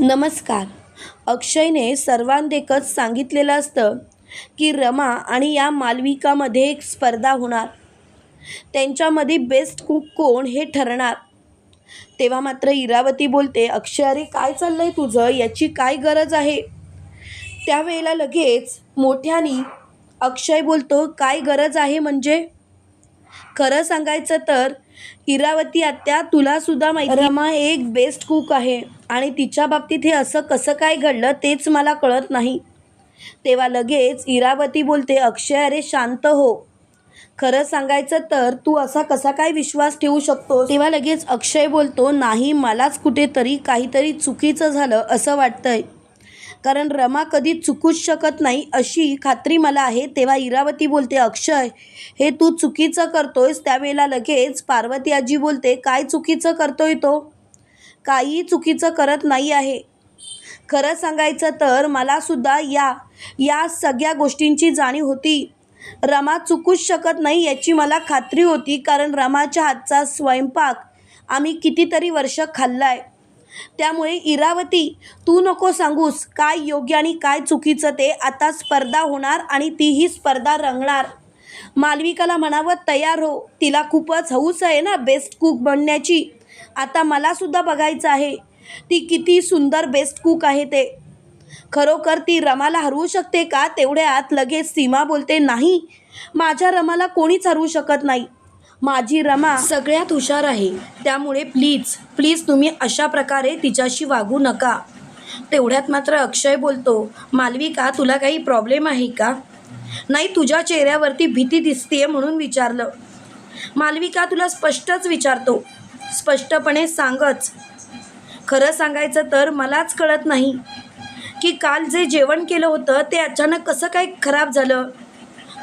नमस्कार. अक्षयने सर्वांदेखत सांगितलेलं असतं की रमा आणि या मालविकामध्ये एक स्पर्धा होणार. त्यांच्यामध्ये बेस्ट कुक कोण हे ठरणार. तेव्हा मात्र इरावती बोलते अक्षय अरे काय चाललं आहे तुझं? याची काय गरज आहे? त्यावेळेला लगेच मोठ्यानी अक्षय बोलतो काय गरज आहे म्हणजे? खरं सांगायचं तर इरावती आत्या तुला सुद्धा माहिती रमा एक बेस्ट कुक आहे. आणि तिच्या बाबतीत हे असं कसं काय घडलं तेच मला कळत नाही. तेव्हा लगेच इरावती बोलते अक्षय अरे शांत हो. खरं सांगायचं तर तू असा कसा काय विश्वास ठेवू शकतो तेव्हा लगेच अक्षय बोलतो नाही मलाच कुठेतरी काहीतरी चुकीचं झालं असं वाटतंय. कारण रमा कधी चुकूच शकत नाही अशी खात्री मला आहे. तेव्हा इरावती बोलते अक्षय हे तू चुकीचं करतोयस. त्यावेळेला लगेच पार्वती आजी बोलते काय चुकीचं करतोय तो? काही चुकीचं करत नाही आहे. खरं सांगायचं तर मलासुद्धा या या सगळ्या गोष्टींची जाणीव होती. रमा चुकूच शकत नाही याची मला खात्री होती कारण रमाच्या हातचा स्वयंपाक आम्ही कितीतरी वर्ष खाल्लाय. त्यामुळे इरावती तू नको सांगूस काय योग्य आणि काय चुकीचं ते आता स्पर्धा होणार आणि तीही स्पर्धा रंगणार. मालविकाला म्हणावं तयार हो तिला खूपच हौस आहे ना बेस्ट कुक बनण्याची. आता मलासुद्धा बघायचं आहे. ती किती सुंदर बेस्ट कुक आहे ते. खरोखर ती रमाला हरवू शकते का? तेवढ्यात लगेच सीमा बोलते नाही माझ्या रमाला कोणीच हरवू शकत नाही. माझी रमा सगळ्यात हुशार आहे. त्यामुळे प्लीज प्लीज तुम्ही अशा प्रकारे तिच्याशी वागू नका. तेवढ्यात मात्र अक्षय बोलतो मालविका तुला काही प्रॉब्लेम आहे का? नाही तुझ्या चेहऱ्यावरती भीती दिसतीये म्हणून विचारलं. मालविका तुला स्पष्टच विचारतो. स्पष्टपणे सांगच. खरं सांगायचं तर मलाच कळत नाही. की काल जे जेवण केलं होतं ते अचानक कसं काय खराब झालं?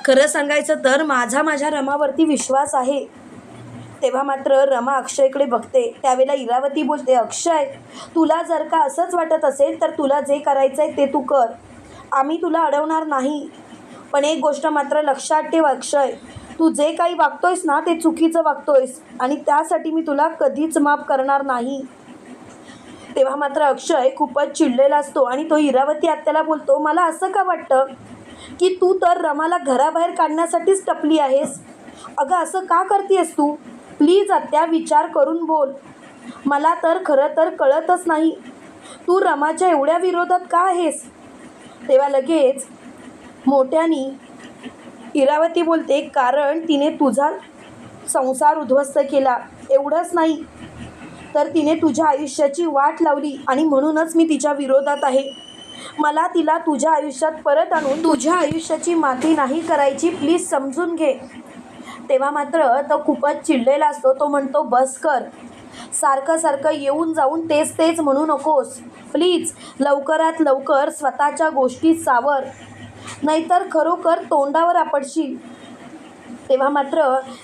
खरं सांगायचं तर माझा माझ्या रमावरती विश्वास आहे. तेव्हा मात्र रमा अक्षयकडे बघते. त्यावेळेला इरावती बोलते अक्षय तुला जर का असंच वाटत असेल तर तुला जे करायचं आहे ते तू कर. आम्ही तुला अडवणार नाही. पण एक गोष्ट मात्र लक्षात ठेव अक्षय. तू जे काही वागतोयस ना ते चुकीचं वागतोयस आणि त्यासाठी मी तुला कधीच माफ करणार नाही. तेव्हा मात्र अक्षय खूपच चिडलेला असतो आणि तो इरावती आत्याला बोलतो मला असं का वाटतं? की तू तर रमाला घराबाहेर काढण्यासाठीच टपली आहेस. अगं असं का करतेस तू? प्लीज आत्या विचार करून बोल. मला तर खरं तर कळतच नाही. तू रमाच्या एवढ्या विरोधात का आहेस? तेव्हा लगेच मोठ्यानी इरावती बोलते कारण तिने तुझा संसार उद्ध्वस्त केला. एवढंच नाही तर तिने तुझ्या आयुष्याची वाट लावली आणि म्हणूनच मी तिच्या विरोधात आहे. मला तिला तुझ्या आयुष्यात परत आणून तुझ्या आयुष्याची माती नाही करायची प्लीज समजून घे. तेव्हा मात्र तो खूपच चिडलेला असतो. तो म्हणतो बस कर. सारखं सारखं येऊन जाऊन तेच तेच म्हणू नकोस. प्लीज लवकरात लवकर स्वतःच्या गोष्टी सावर. नाहीतर खरोखर तोंडावर आपडशील तेव्हा मात्र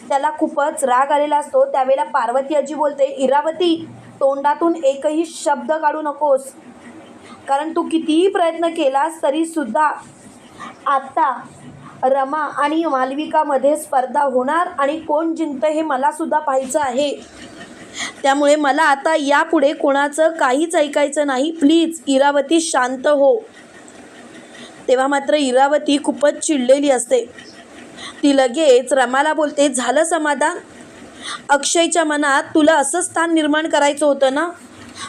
त्याला खूपच राग आलेला असतो. त्यावेळेला पार्वती आजी बोलते इरावती तोंडातून एकही शब्द काढू नकोस. कारण तू कितीही प्रयत्न केलास तरीसुद्धा आत्ता रमा आणि मालविकामध्ये स्पर्धा होणार आणि कोण जिंकतं हे मलासुद्धा पाहायचं आहे. त्यामुळे मला आता यापुढे कोणाचं काहीच ऐकायचं नाही. प्लीज इरावती शांत हो. तेव्हा मात्र इरावती खूपच चिडलेली असते. ती लगेच रमाला बोलते झालं समाधान? अक्षयच्या मनात तुला असं स्थान निर्माण करायचं होतं ना?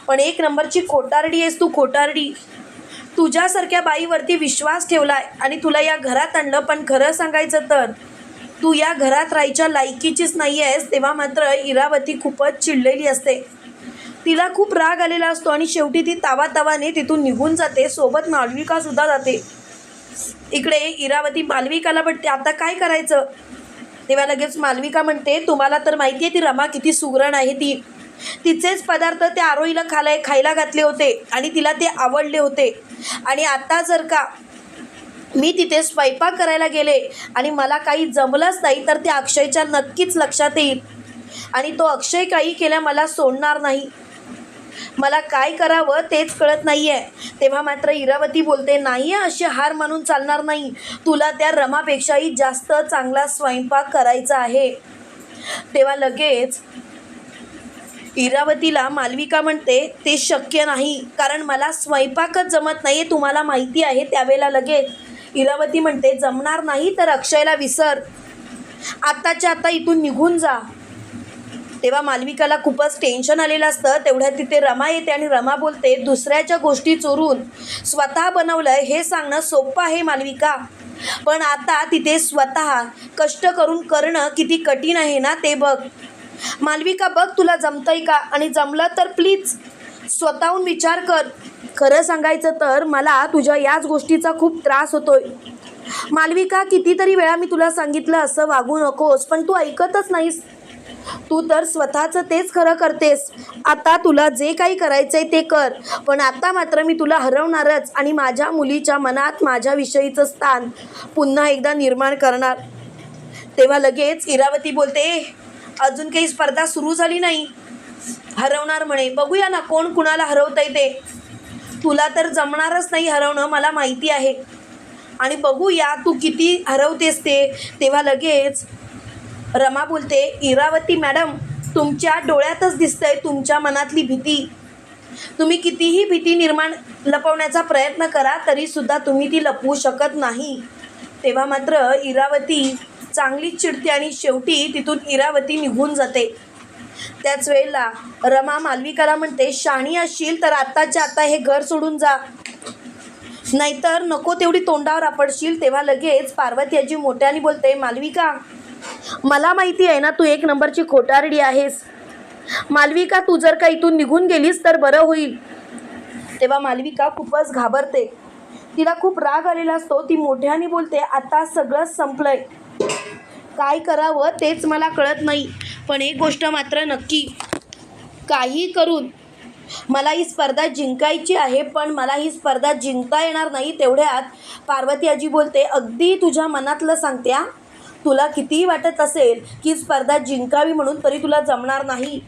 पण एक नंबरची खोटारडी आहेस तू खोटारडी. तुझ्यासारख्या बाईवरती विश्वास ठेवला आणि तुला या घरात आणलं पण खरं सांगायचं तर तू या घरात राहायच्या लायकीचीच नाही आहेस तेव्हा मात्र इरावती खूपच चिडलेली असते. तिला खूप राग आलेला असतो आणि शेवटी ती तावातावाने तिथून निघून जाते सोबत मालविकासुद्धा जाते. इकडे इरावती मालविकाला म्हणते आता काय करायचं? तेव्हा लगेच मालविका म्हणते तुम्हाला तर माहिती आहे ती रमा किती सुगरण आहे ती. तिचेच पदार्थ त्या आरोहीला खालाय खायला घातले होते आणि तिला ते आवडले होते. आणि आता जर का मी तिथे स्वयंपाक करायला गेले आणि मला काही जमलंच नाही तर त्या अक्षयच्या नक्कीच लक्षात येईल. आणि तो अक्षय काही केल्या मला सोडणार नाही. मला काय करावं तेच कळत नाही आहे तेव्हा मात्र इरावती बोलते नाही आहे अशी हार मानून चालणार नाही. तुला त्या रमापेक्षाही जास्त चांगला स्वयंपाक करायचा आहे. तेव्हा लगेच इरावतीला मालविका म्हणते ते शक्य नाही कारण मला स्वयंपाकच जमत नाही आहे तुम्हाला माहिती आहे त्यावेळेला लगेच. इरावती म्हणते जमणार नाही तर अक्षयला विसर. आत्ताच्या आता इथून निघून जा. तेव्हा मालविकाला खूपच टेन्शन आलेलं असतं. तेवढ्या तिथे रमा येते आणि रमा बोलते दुसऱ्याच्या गोष्टी चोरून स्वतः बनवलं हे सांगणं सोपं आहे मालविका. पण आता तिथे स्वतः कष्ट करून करणं किती कठीण आहे ना ते बघ. मालविका बघ तुला जमतंय का? आणि जमलं तर प्लीज स्वतःहून विचार कर. खरं सांगायचं तर मला तुझ्या याच गोष्टीचा खूप त्रास होतोय. मालविका कितीतरी वेळा मी तुला सांगितलं असं वागू नकोस पण तू ऐकतच नाहीस. तू तर स्वतःचं तेच खरं करतेस. आता तुला जे काही करायचंय ते कर पण आता मात्र मी तुला हरवणारच आणि माझ्या मुलीच्या मनात माझ्याविषयीचं स्थान पुन्हा एकदा निर्माण करणार. तेव्हा लगेच इरावती बोलते अजून काही स्पर्धा सुरू झाली नाही. हरवणार म्हणे. बघूया ना कोण कुणाला हरवतंय ते. तुला तर जमणारच नाही हरवणं मला माहिती आहे. आणि बघूया तू किती हरवतेस ते. तेव्हा लगेच रमा बोलते इरावती मॅडम तुमच्या डोळ्यातच दिसतंय तुमच्या मनातली भीती. तुम्ही कितीही भीती निर्माण लपवण्याचा प्रयत्न करा तरीसुद्धा तुम्ही ती लपवू शकत नाही. तेव्हा मात्र इरावती चांगली चिडते आणि शेवटी तिथून इरावती निघून जाते. त्याच वेळेला रमा मालविकाला म्हणते शाणी असशील तर आत्ताच्या आता हे घर सोडून जा. नाहीतर नको तेवढी तोंडावर आपडशील. तेव्हा लगेच पार्वती आजी मोठ्याने बोलते मालविका मला माहिती आहे ना तू एक नंबरची खोटारडी आहेस. मालविका तू जर का इथून निघून गेलीस तर बरं होईल. तेव्हा मालविका खूपच घाबरते. तिला खूप राग आलेला असतो. ती मोठ्याने बोलते आता सगळंच संपलंय. काय करावं तेच मला कळत नाही. पण एक गोष्ट मात्र नक्की काही करून मला ही स्पर्धा जिंकायची आहे पण मला ही स्पर्धा जिंकता येणार नाही तेवढ्यात पार्वती आजी बोलते अगदी तुझ्या मनातलं सांगते तुला कितीही वाटत असेल की स्पर्धा जिंकावी म्हणून तरी तुला जमणार नाही.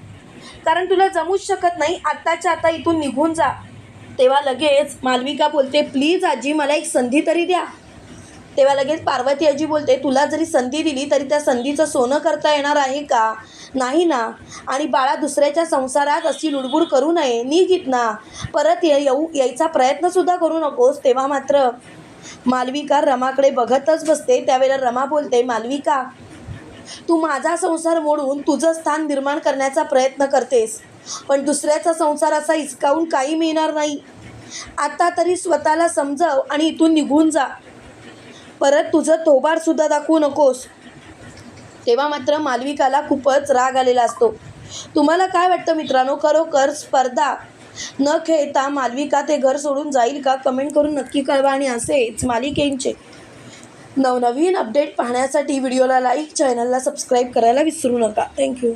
कारण तुला जमूच शकत नाही. आत्ताच्या आता इथून निघून जा. तेव्हा लगेच मालविका बोलते प्लीज आजी मला एक संधी तरी द्या. तेव्हा लगेच पार्वती आजी बोलते तुला जरी संधी दिली तरी त्या संधीचं सोनं करता येणार आहे का? नाही ना. आणि बाळा दुसऱ्याच्या संसारात अशी लुडबुड करू नये. निघित ना. परत ये येऊ यायचा प्रयत्नसुद्धा करू नकोस. तेव्हा मात्र मालविका रमाकडे बघतच बसते. त्यावेळेला रमा बोलते मालविका तू माझा संसार मोडून तुझं स्थान निर्माण करण्याचा प्रयत्न करतेस. पण दुसऱ्याचा संसार असा हिसकावून काही मिळणार नाही. आता तरी स्वतःला समजव आणि इथून निघून जा. परत तुझं तोबारसुद्धा दाखवू नकोस. तेव्हा मात्र मालविकाला खूपच राग आलेला असतो. तुम्हाला काय वाटतं मित्रांनो? खरोखर स्पर्धा न खेळता मालविका ते घर सोडून जाईल का? कमेंट करून नक्की कळवा आणि असेच मालिकेंचे नवनवीन अपडेट पाहण्यासाठी व्हिडिओला लाईक चॅनलला सबस्क्राईब करायला विसरू नका. थँक्यू.